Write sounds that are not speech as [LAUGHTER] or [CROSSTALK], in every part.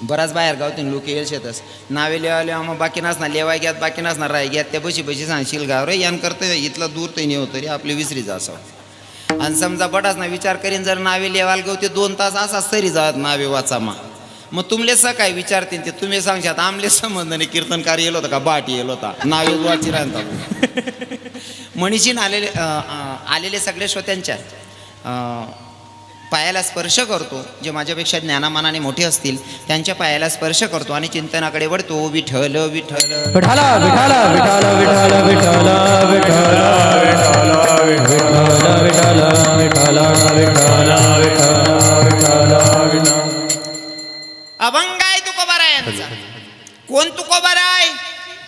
बराच बाहेर गावतीन लोक येईल शेतस. नावे लेवाले मग बाकी नसणार लेवाय घ्यात बाकी नसणार राय घ्यात त्या बशी बशी सांगशील गाव रे यान करतं इथला दूर तर नाही तरी आपली विसरीच असावं आणि समजा बटाच ना विचार करीन जर नावे लेवाल गहू ते दोन तास असा तरी जात नावे वाचामा. मग तुमले स काय विचारतील ते तुम्ही सांगशात आमले संबंध नाही कीर्तनकार येलो होता का बाट येलो होता? नावे वाची राहतात [LAUGHS] मनीषीन आलेले आलेले सगळे श्रोत्यांच्या पायाला स्पर्श करतो जे माझ्यापेक्षा ज्ञानामानाने मोठे असतील त्यांच्या पायाला स्पर्श करतो आणि चिंतनाकडे वळतो विठ्ठल विठाला विठाला विठाला विठाला विठाला विठाला विठाला विठाला विठाला विठाला विठाला विठाला विठाला अभंग आहे तुकोबारायांचा कोण तुकोबार आहे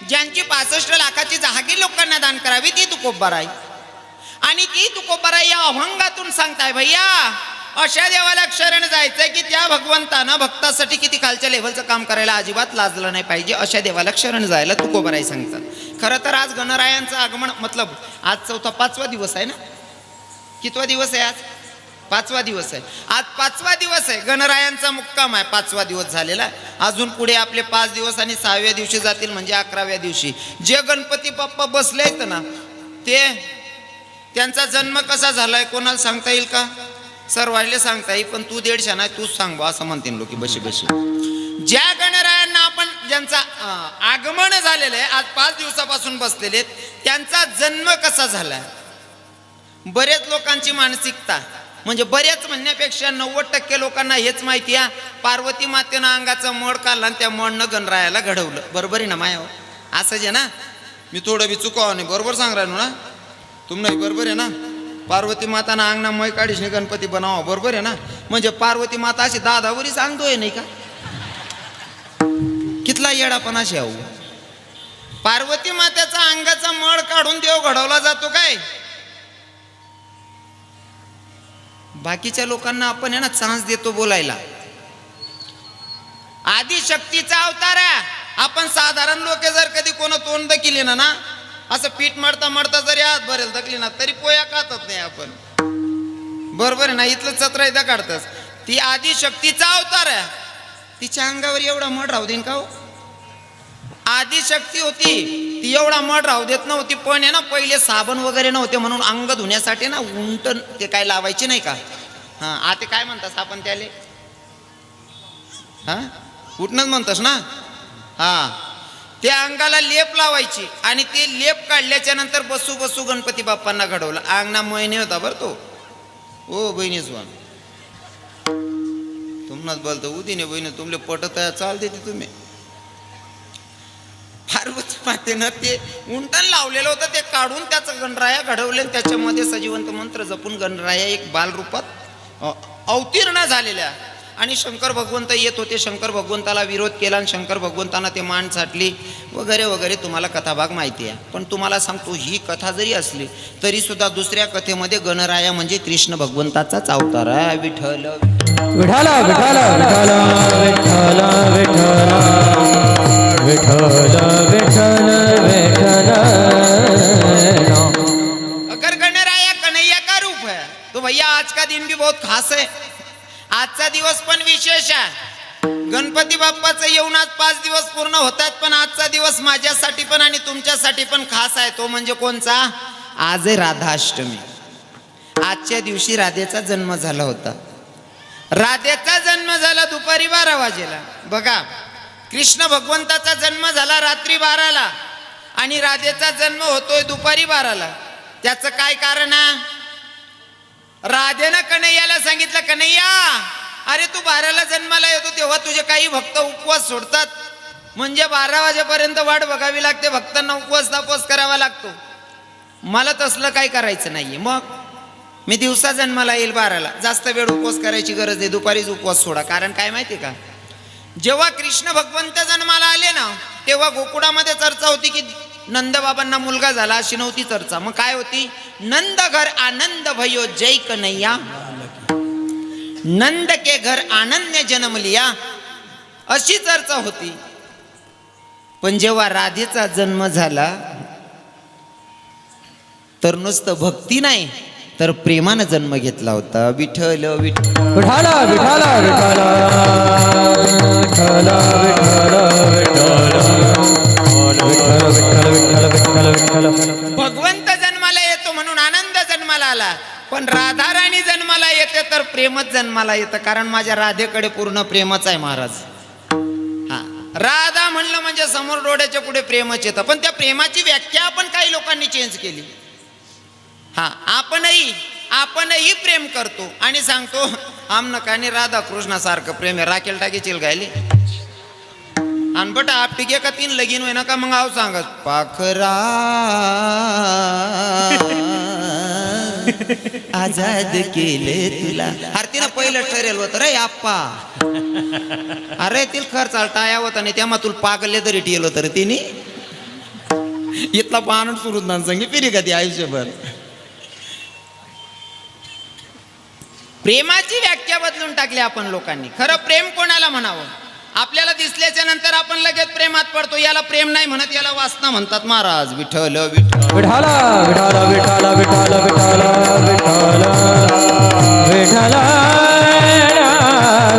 ज्यांची पासष्ट लाखाची जहागी लोकांना दान करावी ती तुकोबार आहे आणि ती तुकोबार या अभंगातून सांगताय भैया अशा देवाला शरण जायचंय की त्या भगवंतानं भक्तासाठी किती खालच्या लेवलचं काम करायला अजिबात लाजलं नाही पाहिजे. अशा देवाला शरण जायला तुकोबाराई सांगतात. खरं तर आज गणरायांचं आगमन मतलब आज चौथा पाचवा दिवस आहे ना? कितवा दिवस आहे आज? पाचवा दिवस आहे. आज पाचवा दिवस आहे. गणरायांचा मुक्काम आहे. पाचवा दिवस झालेला आहे. अजून पुढे आपले पाच दिवस आणि सहाव्या दिवशी जातील म्हणजे अकराव्या दिवशी. जे गणपती बाप्पा बसले आहेत ना ते त्यांचा जन्म कसा झालाय कोणाला सांगता येईल का? सर वाढले सांगता येईल पण तू देडशा नाही तूच सांग बा असं म्हणते लोक. बशी बशी. ज्या गणरायांना आपण ज्यांचा आगमन झालेलं आहे आज पाच दिवसापासून बसलेले आहेत त्यांचा जन्म कसा झालाय? बरेच लोकांची मानसिकता म्हणजे बरेच म्हणण्यापेक्षा नव्वद टक्के लोकांना हेच माहिती आहे पार्वती मातेनं अंगाचा मड काढला आणि त्या मडनं गणरायाला घडवलं. बरोबर आहे ना माया हो? असंच आहे ना? मी थोडं बी चुकावं नाही बरोबर सांग राहिलो ना? तुम्ही बरोबर आहे ना? पार्वती माताना अंगणा मय काढीस गणपती बनावा बरोबर आहे ना? म्हणजे पार्वती माता अशी दादावरी सांगतोय नाही का? कितला येडापणा अशी आहो पार्वती मात्याचा अंगाचा मळ काढून देव घडवला जातो काय? बाकीच्या लोकांना आपण आहे ना चान्स देतो बोलायला. आदिशक्तीचा अवतार आहे. आपण साधारण लोक जर कधी कोण तोंड केले ना ना असं पीठ मडता मडता जरी आत भरेल दकली ना तरी पोया खातच नाही आपण. बरोबर आहे ना? इथलं चत्र एकदा काढतच ती आधी शक्तीचा अवतार आहे. तिच्या अंगावर एवढा मड राहू देईन का हो? आधी शक्ती होती ती एवढा मड राहू देत नव्हती पण आहे ना पहिले साबण वगैरे नव्हते म्हणून अंग धुण्यासाठी ना उंट ते काय लावायचे नाही का? हा आता काय म्हणतात आपण त्याले? हा? उठणंच म्हणतस ना? हा. त्या अंगाला लेप लावायची आणि ते लेप काढल्याच्या नंतर बसू बसू गणपती बाप्पांना घडवलं. अंगणा महिने होता बरं तो. ओ बहिणी स्वान तुम्हाला बोलतो उदिने बहिणी तुमले पटत आहे चालते ते तुम्ही. पार्वती मातेनं ते उंटण लावलेलं होतं ते काढून त्याचं गणराया घडवले त्याच्यामध्ये सजीवंत मंत्र जपून गणराया एक बालरूपात अवतीर्ण झालेल्या आणि शंकर भगवंत येत होते. शंकर भगवंताला विरोध केला आणि शंकर भगवंतानं ते मान छाटली वगैरे वगैरे तुम्हाला कथाभाग माहिती आहे. पण तुम्हाला सांगतो ही कथा जरी असली तरी सुद्धा दुसऱ्या कथेमध्ये गणराया म्हणजे कृष्ण भगवंताचाच अवतार आहे. विठ्ठल विठाला विठाला विठाला विठाला विठाला विठ्ठल विठ्ठल विठ्ठल. अगर गणराया कन्हैया का रूप है? तो भैया आज का दिन भी बहुत खास है। आजचा दिवस पण विशेष आहे. गणपती बाप्पाचं येऊन आज पाच दिवस पूर्ण होतात पण आजचा दिवस माझ्यासाठी पण आणि तुमच्यासाठी पण खास आहे. तो म्हणजे कोणचा? आज आहे राधाष्टमी आजच्या दिवशी राधेचा जन्म झाला होता. राधेचा जन्म झाला दुपारी बारा वाजेला. बघा कृष्ण भगवंताचा जन्म झाला रात्री बाराला आणि राधेचा जन्म होतोय दुपारी बाराला. त्याचं काय कारण आहे? राधेनं कन्हैयाला सांगितलं कन्हैया अरे तू बाराला जन्माला येतो तेव्हा तुझे काही भक्त उपवास सोडतात. म्हणजे बारा वाजेपर्यंत वाट बघावी लागते भक्तांना उपवास तापवास करावा लागतो. मला तसलं काही करायचं नाहीये. मग मी दिवसा जन्माला येईल बाराला. जास्त वेळ उपवास करायची गरज आहे दुपारीच उपवास सोडा. कारण काय माहिती का? जेव्हा कृष्ण भगवंत जन्माला आले ना तेव्हा गोकुळामध्ये चर्चा होती की नंदबाबांना मुलगा झाला अशी नव्हती चर्चा. मग काय होती? नंद घर आनंद भयो जय कन्हैया. नंद के घर आनंद जन्म लिया. अशी चर्चा होती. पण जेव्हा राधेचा जन्म झाला तर नुसतं भक्ती नाही तर प्रेमानं जन्म घेतला होता. विठल विठल भगवंत जन्माला येतो म्हणून आनंद जन्माला आला. पण राधा राणी जन्माला येते तर प्रेमच जन्माला येतं कारण माझ्या राधेकडे पूर्ण प्रेमच आहे महाराज. हा. राधा म्हणलं म्हणजे समोर डोळ्याच्या पुढे प्रेमच येतं. पण त्या प्रेमाची व्याख्या आपण काही लोकांनी चेंज केली. हा आपणही आपणही प्रेम करतो आणि सांगतो आमनकाने राधा कृष्णासारखं प्रेम आहे. राखेल टाकीचील गायले? आणि बट आपटिके का तीन लगीन होईना का मग आव सांगत पाखरा. [LAUGHS] आजाद केले तुला. अरे तिनं पहिलं ठरेल होतं रे आप्पा. अरे तिला खर्च टाया होता नाही तेव्हा तुला पागले तरी टियल तर तिने. इथला पाहणं सुरू ना सांगे फिरी का ती आयुष्यभर? प्रेमाची व्याख्या बदलून टाकली आपण लोकांनी. खरं प्रेम कोणाला म्हणावं? आपल्याला दिसल्याच्या नंतर आपण लगेच प्रेमात पडतो याला प्रेम नाही म्हणत याला वासना म्हणतात महाराज विठाला विठाला विठाला विठाला विठाला विठाला विठाला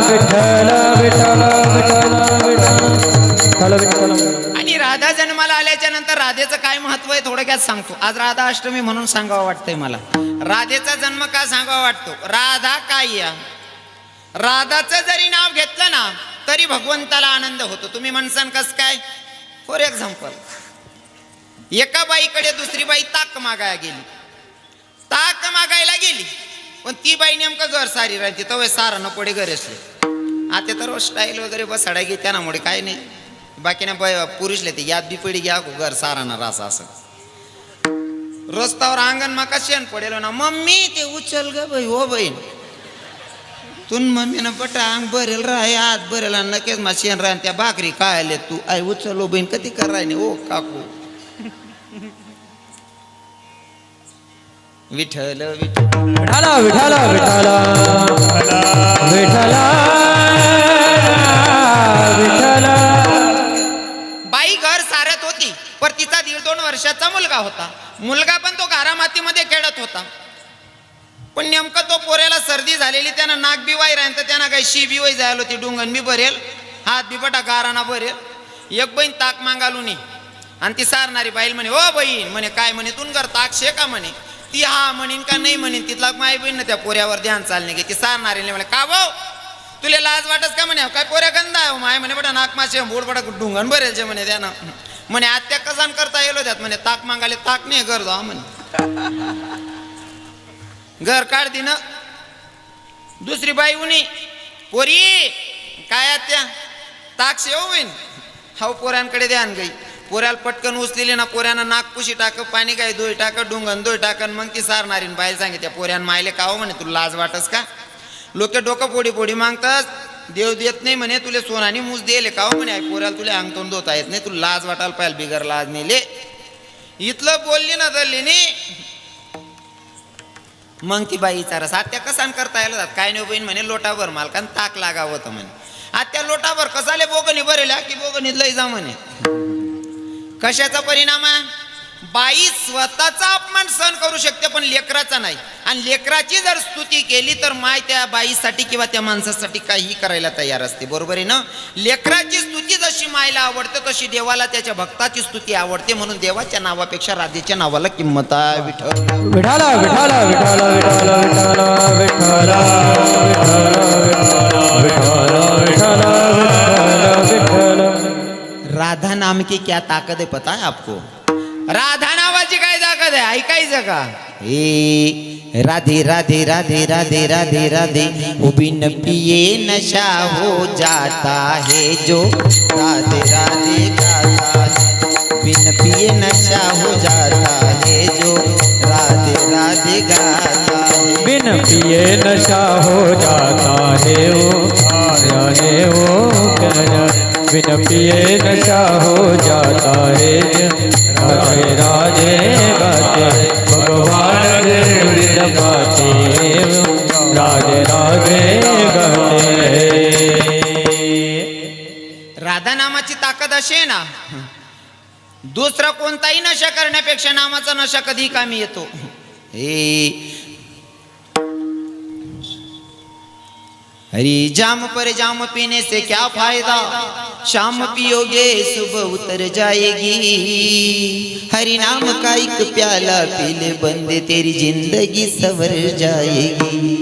विठाला विठाला विठाला विठाला विठाला आणि राधा जन्माला आल्याच्यानंतर राधेचं काय महत्त्व आहे थोडक्यात सांगतो आज राधा अष्टमी म्हणून सांगावं वाटतंय मला राधेचा जन्म का सांगावा वाटतो राधा काय या राधाचं जरी नाव घेतलं ना तरी भगवंताला आनंद होतो. तुम्ही म्हणसान कस काय? फॉर एक्झाम्पल एका बाईकडे दुसरी बाई ताक मागायला गेली. ताक मागायला गेली पण ती बाई नेमकं घर सारी राहते तवे सारा न पडे घर असले आता तर स्टाईल वगैरे बसाडा घे त्यामुळे काय नाही. बाकीने बाय पुरुषले ते याद बी पिढी घ्या घर सारा ना असं. रस्त्यावर अंगण माका शेण पडेल ना? मम्मी ते उचल ग बाई हो बहीण. तुन मम्मीनं बटा अंग भरेल राह आत भरेल आणि नकेच मा शेण राह त्या भाकरी काय आले तू. आई उचल बहीण कधी करायने ओ काकू. विठ्ठल विठाला विठाला विठाला विठाला विठाला बाई घर सारत होती पर तिचा दीड दोन वर्षाचा मुलगा होता. मुलगा पण तो घरामातीमध्ये खेळत होता. पण नेमकं तो पोऱ्याला सर्दी झालेली त्यानं नाक बी वाई राहीन तर त्यानं काही शी बी वाई जायला होती डुंगण बी भरेल हात बी गाराना भरेल. एक बहीण ताक मागालू नी आणि ती सारणारी बाईल म्हणे ओ बहीण म्हणे काय म्हणे तुन घर ताक शे का म्हणे? ती हा म्हणीन का नाही म्हणीन तिथला माय बहीण त्या पोऱ्यावर ध्यान चालणे घे. ती सारणारी म्हणे का भाऊ? तुला लाज वाटत का म्हणे? काय पोऱ्या गंदा आहे? माय म्हणे बटा नाक माशे बोड बटा भरेल जे म्हणे त्यानं. म्हणे आत्या कसान करता येलो त्यात म्हणे ताक मागाले ताक नाही घर म्हणे. घर काढती ना दुसरी बाई उनी पोरी काय त्या ताक शेव होईन हाव पोऱ्यांकडे ध्यान गई. पोऱ्याला पटकन उचलेली ना पोऱ्यानं नागपुशी टाक पाणी काय दोय टाक डुंगन दोय टाकन मग ती सारणारी बाई सांगितल्या त्या मायले काव हो म्हणे तुला लाज वाटस का? लोक डोकं पोडी पोडी मागतात देव देत नाही म्हणे तुले सोनानी मूस देले काव हो म्हणे आई पोऱ्याला तुला अंगतून धोता येत नाही तुला लाज वाटायला पाहिजे बिगर लाज नेले. इथलं बोलली ना दल्ली नी मग ती बाई रस आत्या कसान करता यायला जात? काय नाही बहीण म्हणे लोटाभर मालकान ताक लागावं होतं म्हणे. आत्या लोटाभर कसाले बोगणी भरेल की बोगणीत लय जा म्हणे. कशाचा परिणाम आहे बाई स्वतःचा अपमान सहन करू शकते पण लेकराचा नाही. आणि लेकराची जर स्तुती केली तर माय त्या बाईसाठी किंवा त्या माणसासाठी काहीही करायला तयार असते. बरोबर आहे ना? लेकराची स्तुती जशी मायला आवडते तशी देवाला त्याच्या भक्ताची स्तुती आवडते. म्हणून देवाच्या नावापेक्षा राधेच्या नावाला किंमत आहे राधा नाम की क्या ताकद आहे पता है आपको? राधा नावाची काय ताकद आहे? ऐकायचं का? ए राधे राधे राधे राधे राधे राधे उभी न पिये नशा हो जाता है जो। राधे राधे गाता बिन पिए नशा हो जाता है जो। राधे राधे गाता बिन पिए नशा हो जाता है ओ आया है ओ क्या बिन पिए नशा हो जाता है राधे राजे बचे भगवान रे वृंद राजे राजे बचे राधा नामाची ताकद अशी ना दुसरा कोणताही नशा करण्यापेक्षा नामाचा नशा कधी कामी येतो. हे हरी जाम पर जाम पीने से क्या फ़ायदा? शाम पियोगे, सुबह उतर जाएगी। हरि नाम का एक प्याला पीले बंदे, तेरी ज़िंदगी सवर जाएगी।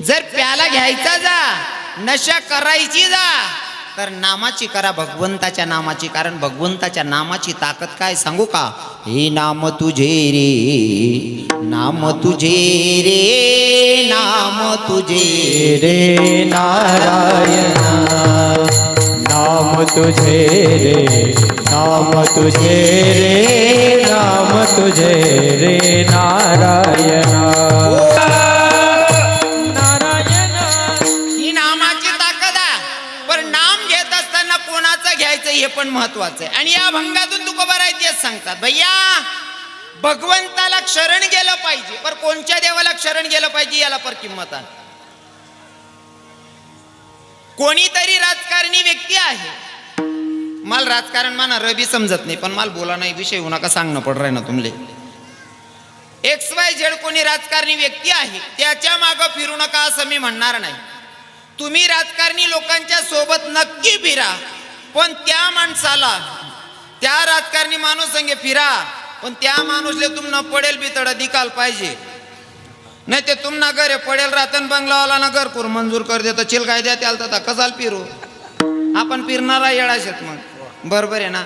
जर प्याला घ्यायचा जा, नशा करायची जा तर नामाची करा भगवंताच्या नामाची. कारण भगवंताच्या नामाची ताकद काय सांगू का? हे नाम तुझे रे नाम तुझे रे नाम तुझे रे नारायण. नाम तुझे रे नाम तुझे रे नाम तुझे रे नारायण. पण महत्वाचं आहे. आणि या भंगातून तुकोबा आहे तेच सांगतात. भैया भगवंताला क्षरण गेलं पाहिजे. पण कोणत्या देवाला शरण गेलं पाहिजे याला पर किंमत आहे. कोणीतरी राजकारणी व्यक्ती आहे. मला राजकारण माना रबी समजत नाही पण मला बोला नाही विषय होऊ नका सांगणं पड राही ना तुमले. एक्स वाय झेड कोणी राजकारणी व्यक्ती आहे त्याच्या मागं फिरू नका असं मी म्हणणार नाही. तुम्ही राजकारणी लोकांच्या सोबत नक्की फिरा. पण त्या माणसाला त्या राजकारणी माणूस संगे फिरा पण त्या माणूसले तुम्हाला पडेल बितड निकाल पाहिजे. नाही ते तुमना घर पडेल रातन बंगलावाला ना घरपूर मंजूर कर देतो. चिलकाय द्या त्याला तर कसाल फिरू? आपण फिरणारा येळाशेत मग. बरोबर आहे ना?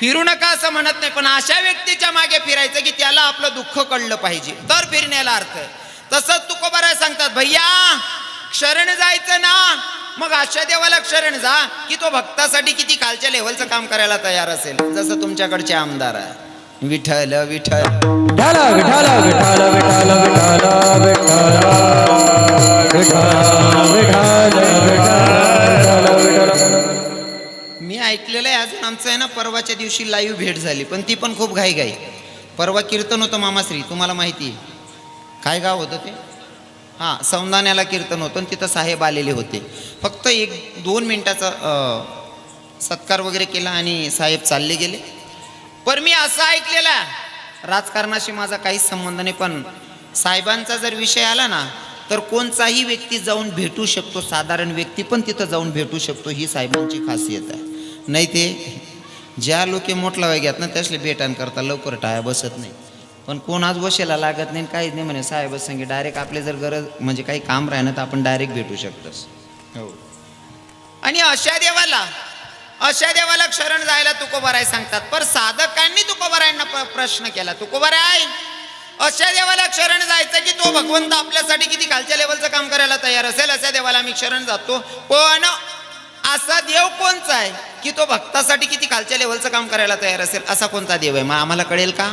फिरू नका असं म्हणत नाही पण अशा व्यक्तीच्या मागे फिरायचं की त्याला आपलं दुःख कळलं पाहिजे. तर फिरण्याला अर्थ आहे. तसंच तुकोबाराय सांगतात भैया शरण जायचं ना. मग अशा देवाला शरण जा की तो भक्तासाठी किती खालच्या लेव्हलचं काम करायला तयार असेल. जसं तुमच्याकडचे आमदार आहे. विठल विठल मी ऐकलेलं आहे अजून आमचं आहे ना परवाच्या दिवशी लाईव्ह भेट झाली पण ती पण खूप घाई घाई परवा कीर्तन होतं मामाश्री तुम्हाला माहिती काय गाव होतं ते? हां सौंदाण्याला कीर्तन होतं आणि तिथं साहेब आलेले होते. फक्त एक दोन मिनटाचा सत्कार वगैरे केला आणि साहेब चालले गेले. पण मी असं ऐकलेला राजकारणाशी माझा काहीच संबंध नाही पण साहेबांचा जर विषय आला ना तर कोणताही व्यक्ती जाऊन भेटू शकतो साधारण व्यक्ती पण तिथं जाऊन भेटू शकतो ही साहेबांची खासियत आहे. नाही ते ज्या लोके मोठला वैग्यात ना त्यासले भेटान करता लवकर टाया बसत नाही. पण कोण आज बसेला लागत नाही काहीच नाही म्हणे साहेबच सांगे डायरेक्ट आपले जर गरज म्हणजे काही काम राहिलं तर आपण डायरेक्ट भेटू शकतोस. हो. आणि अशा देवाला अशा देवाला शरण जायला तुकोबाराय सांगतात. पर साधकांनी तुकोबारायांना प्रश्न केला. तुकोबाराय अशा देवाला शरण जायचं की तो भगवंत आपल्यासाठी किती खालच्या लेवलचं काम करायला तयार असेल अशा देवाला आम्ही शरण जातो. पण असा देव कोणचा आहे की तो भक्तासाठी किती खालच्या लेवलचं काम करायला तयार असेल असा कोणता देव आहे? मग आम्हाला कळेल का?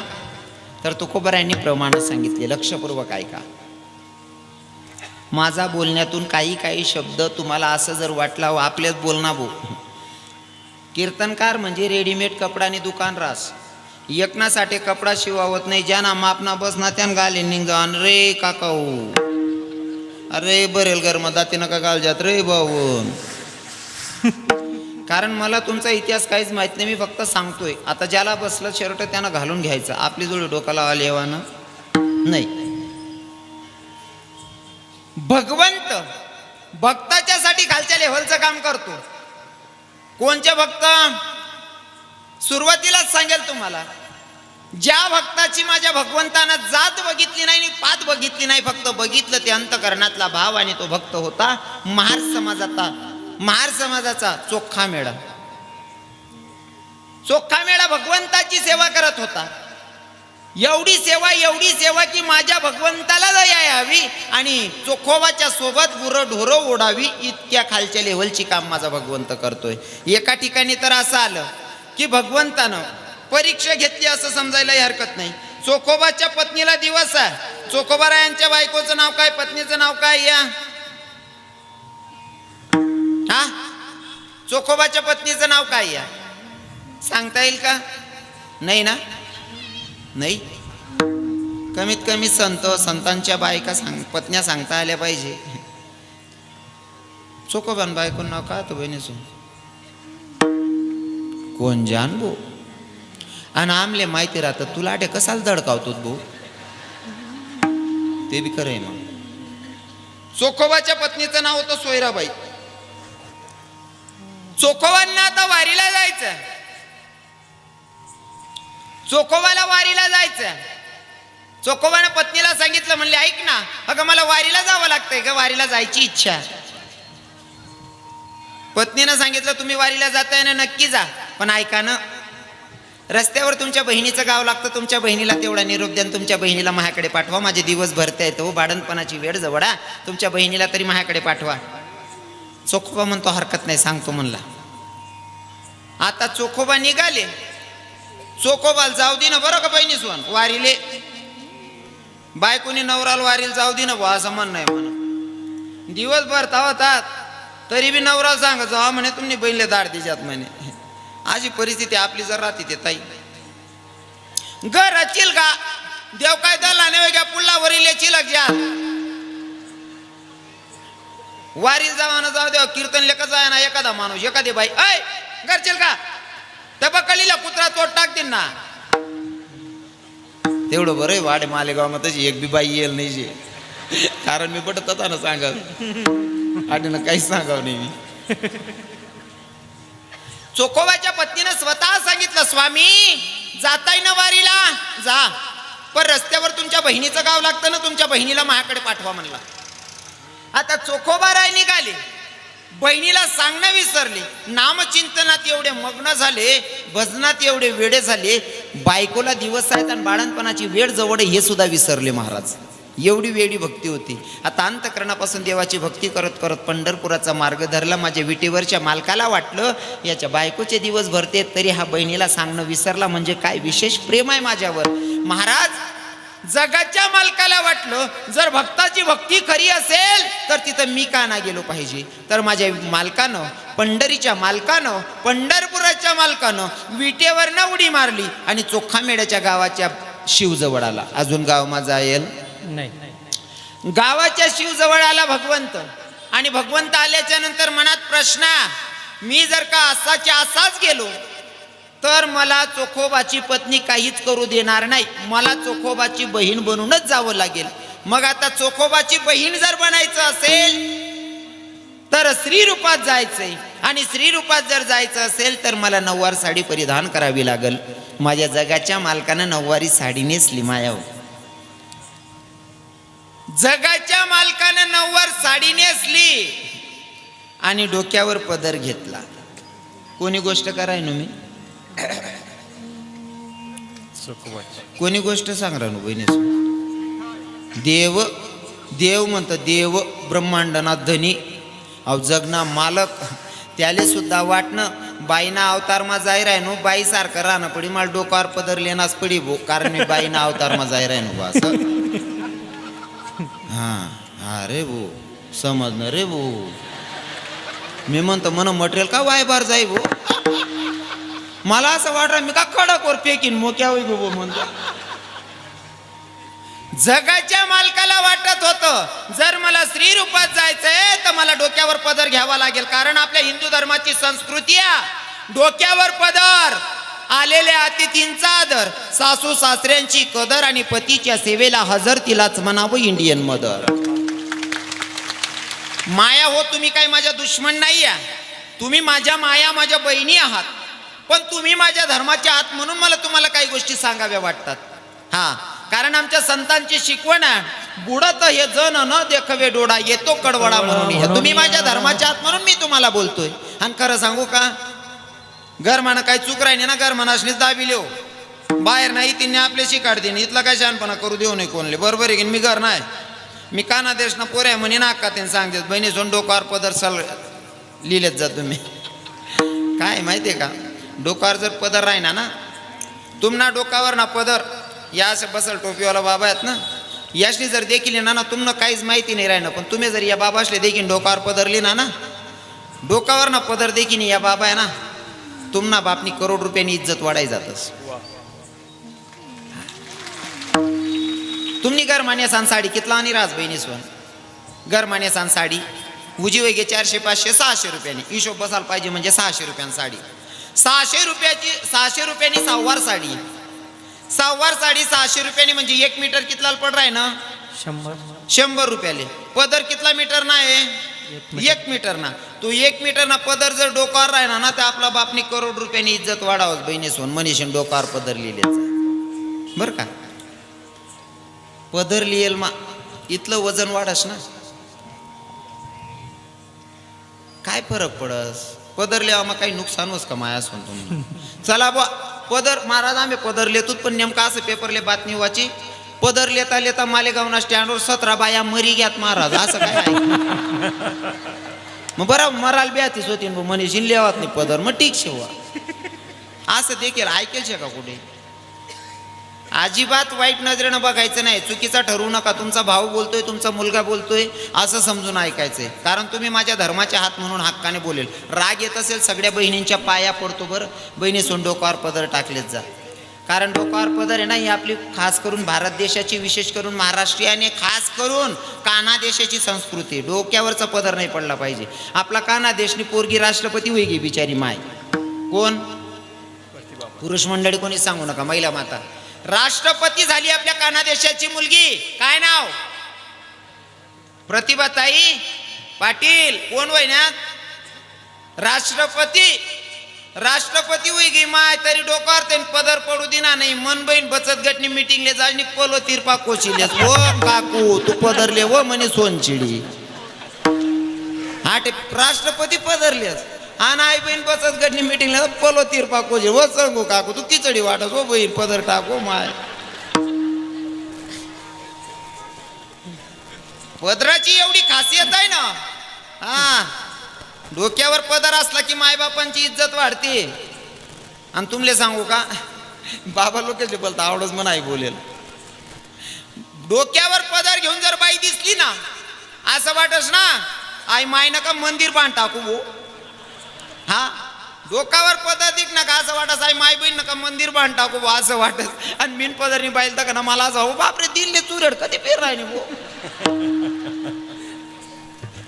तर तुकोबारायांनी प्रमाण सांगितले. लक्षपूर्वक ऐका. माझा बोलण्यातून काही काही शब्द तुम्हाला असं जर वाटला हो, आपलेच बोलना भाऊ. कीर्तनकार म्हणजे रेडीमेड कपडा आणि दुकान रास. एकनासाठी कपडा शिवावत नाही ज्यांना मापना बसना त्यान गाले निंगान. रे काकाऊ हो. अरे बरेल गरम दाती नका गाल जात. रे भाऊन. [LAUGHS] कारण मला तुमचा इतिहास काहीच माहीत नाही मी फक्त सांगतोय. आता ज्याला बसलं शर्ट त्यानं घालून घ्यायचं. आपली जोडी डोकाला आली येवानं नाही. भगवंत भक्ताच्यासाठी खालच्या लेव्हलचं काम करतो. कोणचे भक्त? सुरुवातीलाच सांगेल तुम्हाला. ज्या भक्ताची माझ्या भगवंतानं जात बघितली नाही आणि पात बघितली नाही फक्त बघितलं ते अंतकरणातला भाव आणि तो भक्त होता. महार समाजाचा महार समाजाचा चोखा मेळा. चोखा मेळा भगवंताची सेवा करत होता. एवढी सेवा एवढी सेवा की माझ्या भगवंताला दया यावी आणि चोखोबाच्या सोबत गुरं ढोरं ओढावी इतक्या खालच्या लेव्हलची काम माझा भगवंत करतोय. एका ठिकाणी तर असं आलं की भगवंतानं परीक्षा घेतली असं समजायलाही हरकत नाही. चोखोबाच्या पत्नीला दिवस आहे. चोखोबारायांच्या बायकोचं नाव काय पत्नीचं नाव काय या? हा? चोखोबाच्या पत्नीचं नाव काय या? सांगता येईल का? नाही ना? नाही? कमीत कमी संत संतांच्या बायका सांग पत्न्या सांगता आल्या पाहिजे. चोखोबान बायकोन नाव का तो बहिणीसून कोण जान भाऊ आणि आमले माहिती राहतं तुला आठे कसाल दडकावतो भाऊ ते बी खरंय मग. चोखोबाच्या पत्नीचं नाव होतं सोयराबाई. चोखोबांना आता वारीला जायचं. चोखोबाला वारीला जायचं. चोखोबानं पत्नीला सांगितलं म्हणले ऐक ना अगं मला वारीला जावं लागतंय ग वारीला जायची इच्छा. पत्नीनं सांगितलं तुम्ही वारीला जाताय ना नक्की जा पण ऐका ना रस्त्यावर तुमच्या बहिणीचं गाव लागतं तुमच्या बहिणीला तेवढा निरोप द्या तुमच्या बहिणीला माझ्याकडे पाठवा. माझे दिवस भरता येतो हो, बाडणपणाची वेळ जवळा तुमच्या बहिणीला तरी माझ्याकडे पाठवा. चोखोबा म्हणतो हरकत नाही सांगतो म्हणला. आता चोखोबा निघाले. चोखोबाल जाऊ दे ना बरं का बहिणी सोन वारीले. बायकोनी नवराल वारील जाऊ दे ना बुवा असं म्हणणं आहे म्हणून. दिवसभर तावतात तरी बी नवरा सांग जावा म्हणे तुम्ही बहिणीला दाड दिजात म्हणे. अशी परिस्थिती आपली जर राहते ते ताई. घर रचील का? देव काय दला नाही घ्या पुल्लावरील चिलक ज्या वारी जावाना जाऊ द्या कीर्तन लेखा जाय ना एखादा माणूस एखादी बाई. ऐ करशील का? तबकलीला कुत्रा तोड टाकतील ना तेवढं बरं आहे वाडे मालेगावमध्ये तशी एक बी बाई येईल नाही जे. कारण मी पटत होता ना सांग आणि काहीच सांगाव नाही मी. चोखोबाच्या पत्नीनं स्वतः सांगितलं स्वामी जाताय ना वारीला? जा. पण रस्त्यावर तुमच्या बहिणीचं गाव लागतं ना तुमच्या बहिणीला माझ्याकडे पाठवा म्हणला. आता चोखोबा राय निघाले. बहिणीला सांगणं विसरले. नामचिंतनात एवढे मग्न झाले भजनात एवढे वेडे झाले बायकोला दिवस आहेत आणि बाळणपणाची वेळ जवळ हे सुद्धा विसरले महाराज. एवढी वेळी भक्ती होती. आता अंतकरणापासून देवाची भक्ती करत करत पंढरपुराचा मार्ग धरला माझ्या विटेवरच्या मालकाला वाटलं याच्या बायकोचे दिवस भरते तरी हा बहिणीला सांगणं विसरला म्हणजे काय विशेष प्रेम आहे माझ्यावर. महाराज जगाच्या मालकाला वाटलं जर भक्ताची भक्ती खरी असेल तर तिथं मी का ना गेलो पाहिजे? तर माझ्या मालकानं पंढरीच्या मालकानं पंढरपुराच्या मालकानं विटेवरनं उडी मारली आणि चोखामेड्याच्या गावाच्या शिवजवळ आला. अजून गाव माझा येईल नाही. गावाच्या शिवजवळ आला भगवंत. आणि भगवंत आल्याच्यानंतर मनात प्रश्न मी जर का असाच्या असाच गेलो तर मला चोखोबाची पत्नी काहीच करू देणार नाही. मला चोखोबाची बहीण बनूनच जावं लागेल. मग आता चोखोबाची बहीण जर बनायचं असेल तर स्त्री रूपात जायचंय. आणि स्त्री रूपात जर जायचं असेल तर मला नऊवार साडी परिधान करावी लागेल. माझ्या जगाच्या मालकानं नऊवारी साडी नेसली मायाव. जगाच्या मालकानं नऊवार साडी नेसली आणि डोक्यावर पदर घेतला. कोणी गोष्ट कराय ना मी? कोणी गोष्ट सांग राहू बहिणी देव देव म्हणतं देव ब्रह्मांडना धनी. अव जगना मालक. त्याले सुद्धा वाटणं बाईना अवतार मा जाय राहिनो बाई सारखं राहणं पडी मला डोकावर पदर लेनाच पडी भो कारण मी बाईना अवतार मा जाय राहिनो बा असं. हा हा रे भो समजणं रे भो. मी म्हणतो मन मटेरियल का वायबार जाई भो? मला असं वाटलं मी का कडकवर फेकीन मोक्या होई गो म्हणतो जगाच्या मालकाला वाटत होतं जर मला स्त्री रूपात जायचंय तर मला डोक्यावर पदर घ्यावा लागेल कारण आपल्या हिंदू धर्माची संस्कृती आहे डोक्यावर पदर आलेल्या अतिथींचा आदर सासू सासऱ्यांची कदर आणि पतीच्या सेवेला हजर तिलाच म्हणावं इंडियन मदर. माया हो तुम्ही काय माझ्या दुश्मन नाही तुम्ही माझ्या माया माझ्या बहिणी आहात. पण तुम्ही माझ्या धर्माच्या आत म्हणून मला तुम्हाला काही गोष्टी सांगाव्या वाटतात. हा कारण आमच्या संतांची शिकवण आहे. बुडत हे जन न देखवे डोळा येतो कडवडा म्हणून तुम्ही माझ्या धर्माच्या आत म्हणून मी तुम्हाला बोलतोय. आणि खरं सांगू का? घर म्हणा काही चूक राहिली ना घर म्हणाशनीच दाबी लिहो. बाहेर नाही तिने आपल्याशी काढते इथला काय शहाणपणा करू देऊ नये कोणले. बरोबर आहे की मी घर नाही. मी काना देश ना पोऱ्या म्हणे ना का त्यांनी सांगते बहिणी सोन डोकार पदर सल लिहिलेत जा तुम्ही. काय माहिती आहे का? डोकावर जर पदर राहिना ना तुमना डोकावर ना पदर या असं बसल टोपीवाला बाबा आहेत ना याशनी जर देखील ना ना तुम्हाला काहीच माहिती नाही राहिना पण तुम्ही जर या बाबा असले देखील डोकावर पदर लिहिना ना डोकावर ना पदर देखील या बाबा आहे ना तुमना बापनी करोड रुपयांनी इज्जत वाढाय जातस. तुम्ही घर मान्यासान साडी कितला आणि राज बहिणी स्वन घर मान्यासान साडी उजी वैगे चारशे पाचशे सहाशे रुपयांनी. हिशोब बसायला पाहिजे म्हणजे सहाशे रुपयांनी साडी. सहाशे रुपयाची सहाशे रुपयांनी सहावार साडी. सहावार साडी सहाशे रुपयांनी म्हणजे एक मीटर कितला पड राय ना? शंभर. शंभर रुपयाले. पदर कितला मीटर ना आहे एक मीटर ना. तू एक मीटर ना पदर जर डोकावर राहिला ना तर आपला बापनी करोड रुपयानी इज्जत वाढावत बहिणी सोन. मनीषन डोकावर पदर लिहिल्याचा बर का? पदर लिहिल मा इथलं वजन वाढस ना. काय फरक पडस? पदर आम्हाला मग काही नुकसानच का माया तुम्ही? चला बुवा पदर महाराज आम्ही पदर लेतूत पण नेमका असं पेपरले बातमी वाची. पदर लेता लेता मालेगावना स्टँडवर सतरा बाया मरी घ्यात महाराज असं काय मग बरं मराल ब्यातीच होती न मनीषीन लेवात नाही पदर मग ठीक शेवा असं देखील ऐकेल शे का कुठे? अजिबात वाईट नजरेनं बघायचं नाही. चुकीचा ठरवू नका. तुमचा भाऊ बोलतोय तुमचा मुलगा बोलतोय असं समजून ऐकायचंय. कारण तुम्ही माझ्या धर्माच्या हात म्हणून हक्काने बोलेल. राग येत असेल सगळ्या बहिणींच्या पाया पडतो बरं. बहिणी सोन डोकावर पदर टाकलेत जा. कारण डोकावर पदर आहे ना ही आपली खास करून भारत देशाची विशेष करून महाराष्ट्रीयाने खास करून काना देशाची संस्कृती. डोक्यावरचा पदर नाही पडला पाहिजे. आपला काना देशनी पोरगी राष्ट्रपती होईगी बिचारी माय. कोण? पुरुष मंडळी कोणी सांगू नका. महिला माता. राष्ट्रपती झाली आपल्या काना देशाची मुलगी. काय नाव? प्रतिभाताई पाटील. कोण वहिन्यात राष्ट्रपती. राष्ट्रपती होई गे माय तरी डोकार तरी पदर पडू दिना नाही. मन बहीण बचत गटनी मिटिंगले जाणी पोलो तिरपा कोशिले ओ काकू तू पदरले व म्हणे सोनचिडी. हा ते राष्ट्रपती पदरलेस. आणि आई बहीण बसत गटनी मिटिंगला तीर तिरपा कोजे व सांगू काकू तू खिचडी वाटस हो बहीण पदर टाको माय. पदराची एवढी खासियत आहे ना? हा. डोक्यावर पदर असला की मायबापांची इज्जत वाढते. आणि तुमले सांगू का? बाबा लोकांचे बोलता आवडच म्हणा आई बोलेल. डोक्यावर पदर घेऊन जर बाई दिसली ना असं वाटस ना आई माय नका मंदिर बांध टाकू भो. हा? डोकावर पदर ना नका असं वाटत आई माय बहीण नका मंदिर बांध टाकू बा असं वाटत. आणि मीन पदरनी बाईल तर ना मला असं बापरे दिल्ली चुरड कधी पेर राहिले भो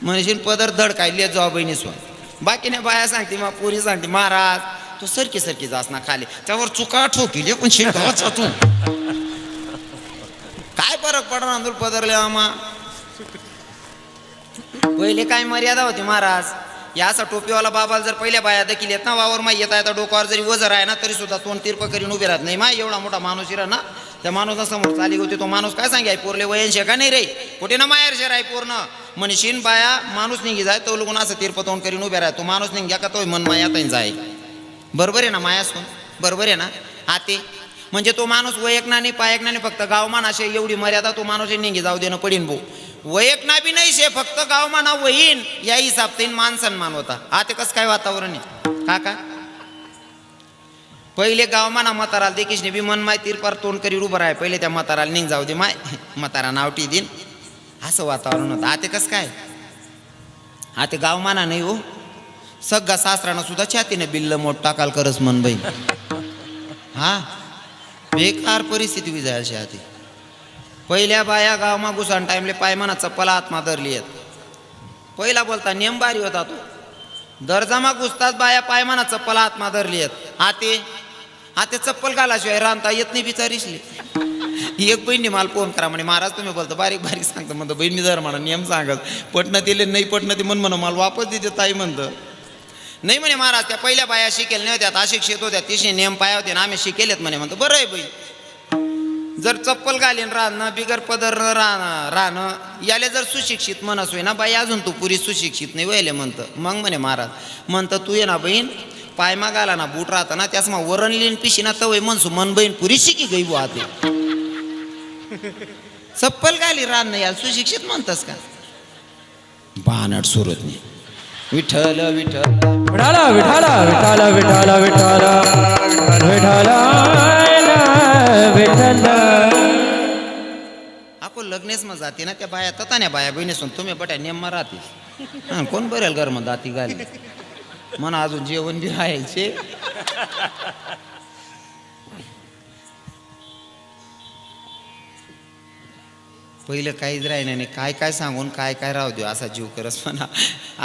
म्हणशील पदर धड काय लिहित जाऊ बहिणी स्व बाकीने बाया सांगते मग पोरी सांगते महाराज तू सरकी सरकी जास ना खाली. त्यावर चुका ठोकिले पण शिकावाचा हो तू. काय फरक पडणार पदरले आम्हा? पहिले काय मर्यादा होती महाराज? या असा टोपीवाला बाबाला जर पहिल्या बाया देखील येत ना वावर माही येता येता डोकावर जरी वजर आहे ना तरी सुद्धा तोंड तिरप करीन उभे राहत नाही. मा एवढा मोठा माणूस इरा ना त्या माणूसा समोर चाली होती तो माणूस काय सांगाय पोरले वयनशे का नाही रे? कुठे ना माहेर शेर आहे पूर्ण म्हणशीन बाया माणूस निघी जाय तो लोक असं तिरप तोंड करीन उभे राहतो. माणूस निघ्या का तो मन माया तैन जाय. बरोबर आहे ना मायासून? बरोबर आहे ना? आते म्हणजे तो माणूस वयकना नाही पायकना नाही फक्त गावमान असे एवढी मर्यादा तो माणूस निघी जाऊ देणं पडीन भाऊ. वयकना बी नाही शे फक्त गावमाना वहीन या हिसाबतीन मान सन्मान होता. आता कसं काय वातावरण आहे? काका पहिले गावमाना म्हाताराला देखील बी मन माय तिरपार तोंड करी उभं राहाय. पहिले त्या म्हाताराला निघ जाऊ दे माय. म्हातारा नावटी दिन असं वातावरण होतं. आता कसं काय? आता गावमाना नाही हो. सगळा सासरानं सुद्धा छातीनं बिल्ल मोठ टाकाल करस मन बाई हा? बेकार परिस्थिती विजायला शहाती. पहिल्या बाया गावमा घुसान टाईमले पायमाना चप्पला आत्मा धरली आहेत. पहिला बोलता नेम भारी होता तो. दर्जामा घुसतात बाया पायमाना चप्पला आत्मा धरली आहेत. आते आते चप्पल घालाशिवाय रांधता येत नाही बिचारीसली. एक बहिणी मला फोन करा म्हणे महाराज तुम्ही बोलतो बारीक बारीक सांगतो. म्हणतो बहिणी जर म्हणा नियम सांगत पटणं दिले नाही पटणं ते म्हण म्हणून मला वापस देते ताई म्हणतं. नाही म्हणे महाराज त्या पहिल्या बाया शिकेल नाही होत्या अशिक्षित होत्या तिशी नियम पाया होते ना आम्ही शिकेलेत म्हणे म्हणतो बरं आहे बाई जर चप्पल घालीन राहणं बिगर पदर राहणं राहणं याले जर सुशिक्षित म्हणस होई ना बाई अजून तू पुरी सुशिक्षित नाही व्हायले म्हणतं. मग म्हणे महाराज म्हणतं तू ये ना बहीण पायमा घाला ना बूट राहता ना त्यास मग वरण लिहिन पिशी ना तवय म्हणसू मन बहीण पुरी शिकी गई बुवा ते. [LAUGHS] चप्पल घाली राहणं याला सुशिक्षित म्हणतस का? बानट सुरत नाही. विठ्ठल विठ्ठल. विठाला विठाला विठाला विठाला विठाला. विठाला विठ्ठल आपण लग्नेच मग जाते ना त्या बाया ततान्या बाया बहिणीसून तुम्ही बट्या नेममा राहते कोण बरेल घर मग दाती घाली म्हणा अजून जेवण बी राहायचे पहिलं काहीच राहिलं नाही काय काय सांगून काय काय राहू देऊ असा जीव करस म्हणा.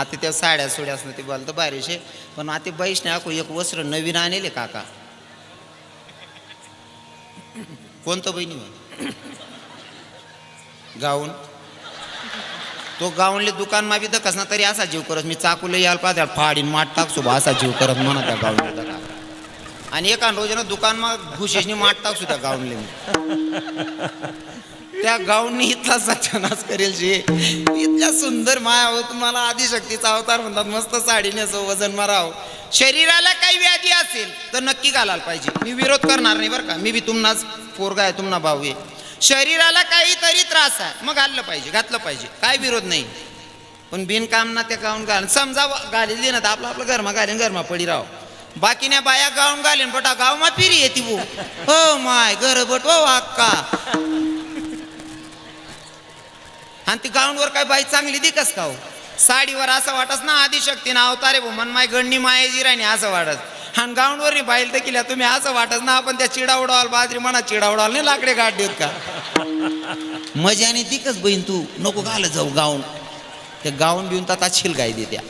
आता त्या साड्या सोड्यास ते बोलतं बारीशे पण आता बाईशने आखो एक वस्त्र नवीन आणले काका. कोणतं बहिणी गाऊन. तो गाऊनले दुकान मा बी दखस ना तरी असा जीव करत मी चाकूला यायला पाहत्या फाडीन माठ टाक सुभा असा जीव करत म्हणा त्या गाऊनले आणि एका रोजानं दुकान मा घुशीशनी माठ टाक सुद्धा गाऊनले मी. त्या गाऊनने इतला सचनाच करेल जे. इतक्या सुंदर माया हो तुम्हाला आदिशक्तीचा अवतार म्हणतात मस्त साडी नेसो वजन माराव. शरीराला काही व्याधी असेल तर नक्की घालायला पाहिजे. मी विरोध करणार नाही बरं का. मी बी तुम्हाच पोरगा आहे तुम्हाला भाऊ आहे. शरीराला काहीतरी त्रास आहे. मग घाललं पाहिजे घातलं पाहिजे. काय विरोध नाही. पण बिनकाम ना ते गाऊन घाल. समजा घालेली ना तर आपलं आपलं गरमा घालीन गरमा पडी राव. बाकीने बाया गाऊन घालीन बटा गाव मा फिरी येते भो हो माय घर बट ओ हो अक्का आणि ती गाऊनवर काय बाई चांगली दिकस का हो? साडीवर असं वाटस ना आदिशक्ती ना अवतारे भो मन माय गणनी माये जिराणी असं वाटत आणि गाऊंडवर बाईल तर केल्या तुम्ही असं वाटत ना आपण त्या चिडा उडावाल बाजरी म्हणा चिडा उडाल नाही लाकडे गाठ देत का? मजाने तिकच बहीण तू नको घालत जाऊ गाऊन. ते गाऊन बिऊन तर शिल गाय देत्या.